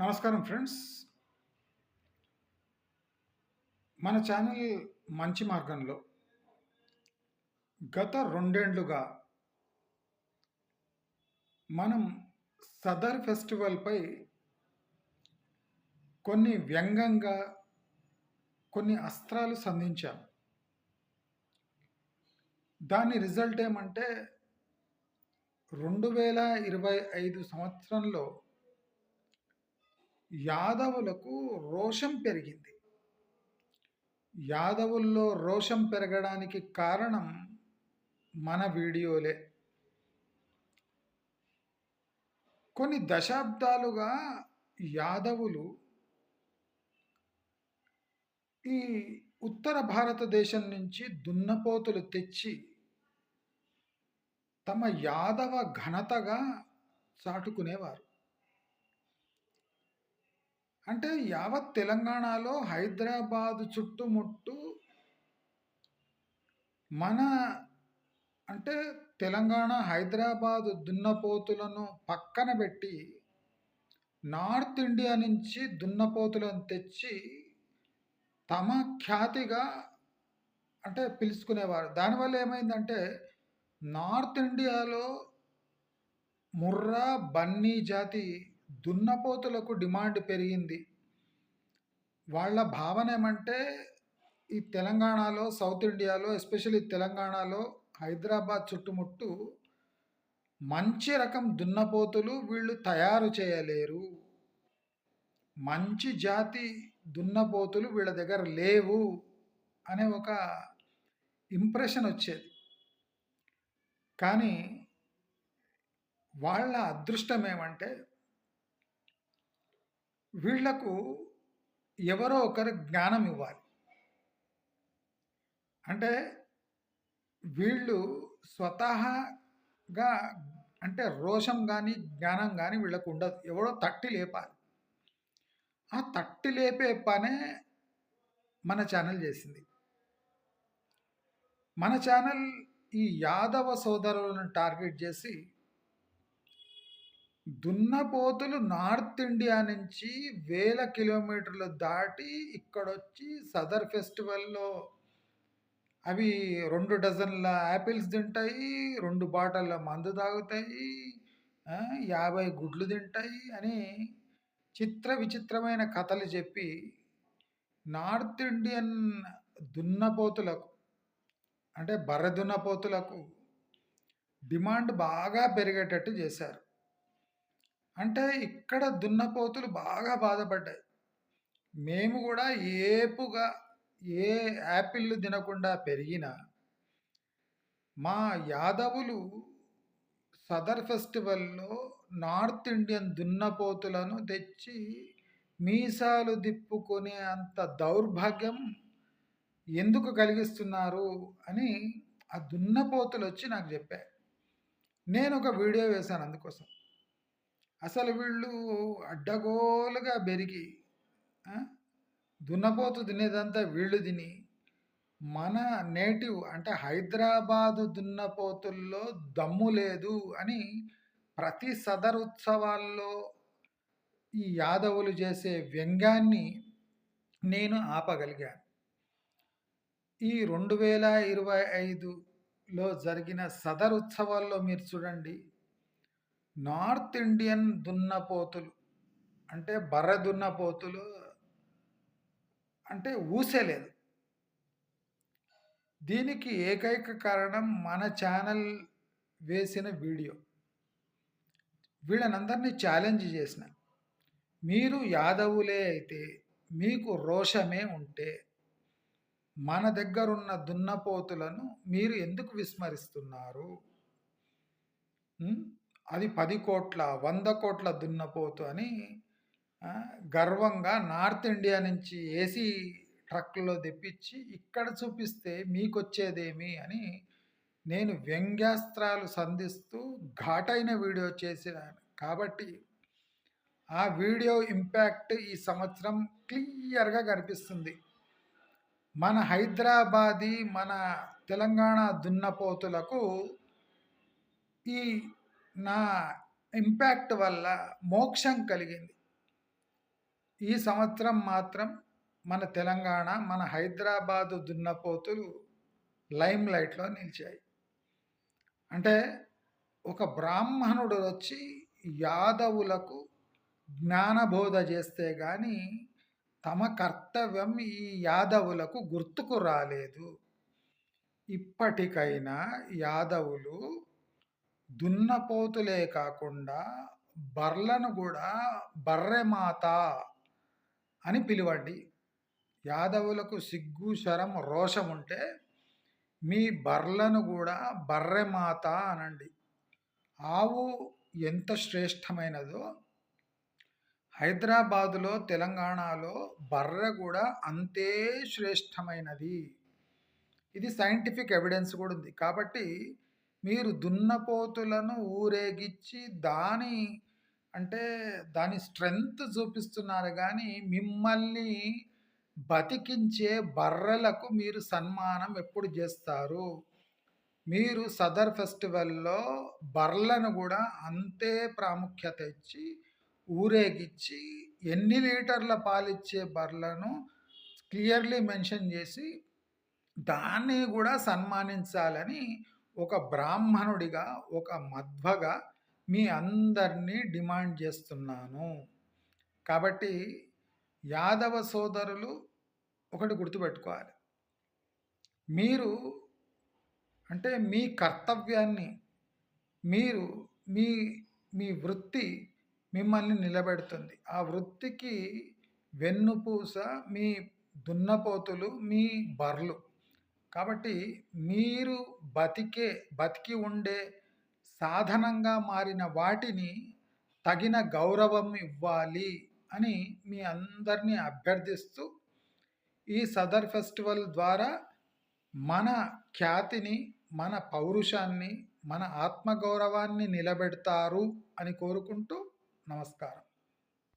నమస్కారం ఫ్రెండ్స్. మన ఛానల్ మంచి మార్గంలో గత రెండేండ్లుగా మనం సదర్ ఫెస్టివల్పై కొన్ని వ్యంగ్యంగా కొన్ని అస్త్రాలు సంధించాం. దాని రిజల్ట్ ఏమంటే రెండు వేల ఇరవై ఐదు సంవత్సరంలో యాదవులకు రోషం పెరిగింది. యాదవుల్లో రోషం పెరగడానికి కారణం మన వీడియోలే. కొన్ని దశాబ్దాలుగా యాదవులు ఈ ఉత్తర భారతదేశం నుంచి దున్నపోతులు తెచ్చి తమ యాదవ ఘనతగా చాటుకునేవారు. అంటే యావత్ తెలంగాణలో హైదరాబాదు చుట్టుముట్టు మన అంటే తెలంగాణ హైదరాబాదు దున్నపోతులను పక్కన పెట్టి నార్త్ ఇండియా నుంచి దున్నపోతులను తెచ్చి తమ ఖ్యాతిగా అంటే పిలుచుకునేవారు. దానివల్ల ఏమైందంటే నార్త్ ఇండియాలో ముర్రా బన్నీ జాతి దున్నపోతులకు డిమాండ్ పెరిగింది. వాళ్ళ భావన ఏమంటే ఈ తెలంగాణలో సౌత్ ఇండియాలో ఎస్పెషల్లీ తెలంగాణలో హైదరాబాద్ చుట్టుముట్టు మంచి రకం దున్నపోతులు వీళ్ళు తయారు చేయలేరు. మంచి జాతి దున్నపోతులు వీళ్ళ దగ్గర లేవు అనే ఒక ఇంప్రెషన్ వచ్చేది. కానీ వాళ్ళ అదృష్టం ఏమంటే వీళ్ళకు ఎవరో ఒకరు జ్ఞానం ఇవ్వాలి. అంటే వీళ్ళు స్వతహాగా అంటే రోషం కానీ జ్ఞానం కానీ వీళ్ళకు ఉండదు. ఎవడో తట్టి లేపాలి. ఆ తట్టి లేపే పనే మన ఛానల్ చేసింది. మన ఛానల్ ఈ యాదవ సోదరులను టార్గెట్ చేసి దున్నపోతులు నార్త్ ఇండియా నుంచి వేల కిలోమీటర్లు దాటి ఇక్కడొచ్చి సదర్ ఫెస్టివల్లో అవి రెండు డజన్ల యాపిల్స్ తింటాయి రెండు బాటల్ల మందు తాగుతాయి యాభై గుడ్లు తింటాయి అని చిత్ర విచిత్రమైన కథలు చెప్పి నార్త్ ఇండియన్ దున్నపోతులకు అంటే బర్రె దున్నపోతులకు డిమాండ్ బాగా పెరిగేటట్టు చేశారు. అంటే ఇక్కడ దున్నపోతులు బాగా బాధపడ్డాయి. మేము కూడా ఏపుగా ఏ యాపిల్లు తినకుండా పెరిగినా మా యాదవులు సదర్ ఫెస్టివల్లో నార్త్ ఇండియన్ దున్నపోతులను తెచ్చి మీసాలు దిప్పుకునే అంత దౌర్భాగ్యం ఎందుకు కలిగిస్తున్నారు అని ఆ దున్నపోతులు వచ్చి నాకు చెప్పారు. నేను ఒక వీడియో వేశాను అందుకోసం. అసలు వీళ్ళు అడ్డగోలుగా బెరిగి దున్నపోతు తినేదంతా వీళ్ళు తిని మన నేటివ్ అంటే హైదరాబాదు దున్నపోతుల్లో దమ్ము లేదు అని ప్రతి సదరుత్సవాల్లో ఈ యాదవులు చేసే వ్యంగ్యాన్ని నేను ఆపగలిగాను. ఈ రెండు వేల ఇరవై ఐదులో జరిగిన సదరుత్సవాల్లో మీరు చూడండి నార్త్ ఇండియన్ దున్నపోతులు అంటే బర్రె దున్నపోతులు అంటే ఊసేలేదు దీనికి ఏకైక కారణం మన ఛానల్ వేసిన వీడియో. వీళ్ళనందరినీ ఛాలెంజ్ చేసిన మీరు యాదవులే అయితే మీకు రోషమే ఉంటే మన దగ్గరున్న దున్నపోతులను మీరు ఎందుకు విస్మరిస్తున్నారు? అది పది కోట్ల వంద కోట్ల దున్నపోతు అని గర్వంగా నార్త్ ఇండియా నుంచి ఏసీ ట్రక్లో తెప్పించి ఇక్కడ చూపిస్తే మీకు వచ్చేదేమి అని నేను వ్యంగ్యాస్త్రాలు సంధిస్తూ ఘాటైన వీడియో చేసినాను కాబట్టి ఆ వీడియో ఇంపాక్ట్ ఈ సంవత్సరం క్లియర్గా కనిపిస్తుంది. మన హైదరాబాదీ మన తెలంగాణ దున్నపోతులకు ఈ నా ఇంపాక్ట్ వల్ల మోక్షం కలిగింది ఈ సంవత్సరం మాత్రం మన తెలంగాణ మన హైదరాబాదు దున్నపోతులు లైమ్ లైట్‌లో నిలిచాయి. అంటే ఒక బ్రాహ్మణుడు వచ్చి యాదవులకు జ్ఞానబోధ చేస్తే కానీ తమ కర్తవ్యం ఈ యాదవులకు గుర్తుకు రాలేదు. ఇప్పటికైనా యాదవులు దున్నపోతులే కాకుండా బర్లను కూడా బర్రెమాత అని పిలవండి. యాదవులకు సిగ్గు, శరం, రోషం ఉంటే మీ బర్లను కూడా బర్రెమాత అనండి. ఆవు ఎంత శ్రేష్టమైనదో హైదరాబాదులో, తెలంగాణలో బర్రె కూడా అంతే శ్రేష్టమైనది. ఇది సైంటిఫిక్ ఎవిడెన్స్ కూడా ఉంది. కాబట్టి మీరు దున్నపోతులను ఊరేగిచ్చి దాని అంటే దాని స్ట్రెంగ్త్ చూపిస్తున్నారు కానీ మిమ్మల్ని బతికించే బర్రెలకు మీరు సన్మానం ఎప్పుడు చేస్తారు? మీరు సదర్ ఫెస్టివల్‌లో బర్రెలను కూడా అంతే ప్రాముఖ్యత ఇచ్చి, ఊరేగిచ్చి, ఎన్ని లీటర్ల పాలిచ్చే బర్రెలను క్లియర్‌లీ మెన్షన్ చేసి దాన్ని కూడా సన్మానించాలని ఒక బ్రాహ్మణుడిగా, ఒక మధ్వగా మీ అందరినీ డిమాండ్ చేస్తున్నాను. కాబట్టి యాదవ సోదరులు ఒకటి గుర్తుపెట్టుకోవాలి. మీరు అంటే మీ కర్తవ్యాన్ని మీరు మీ మీ వృత్తి మిమ్మల్ని నిలబెడుతుంది. ఆ వృత్తికి వెన్నుపూస మీ దున్నపోతులు, మీ బర్లు. కాబట్టి మీరు బతికే బతికి ఉండే సాధనంగా మారిన వాటిని తగిన గౌరవం ఇవ్వాలి అని మీ అందరినీ అభ్యర్థిస్తూ ఈ సదర్ ఫెస్టివల్ ద్వారా మన ఖ్యాతిని మన పౌరుషాన్ని మన ఆత్మగౌరవాన్ని నిలబెడతారు అని కోరుకుంటూ నమస్కారం.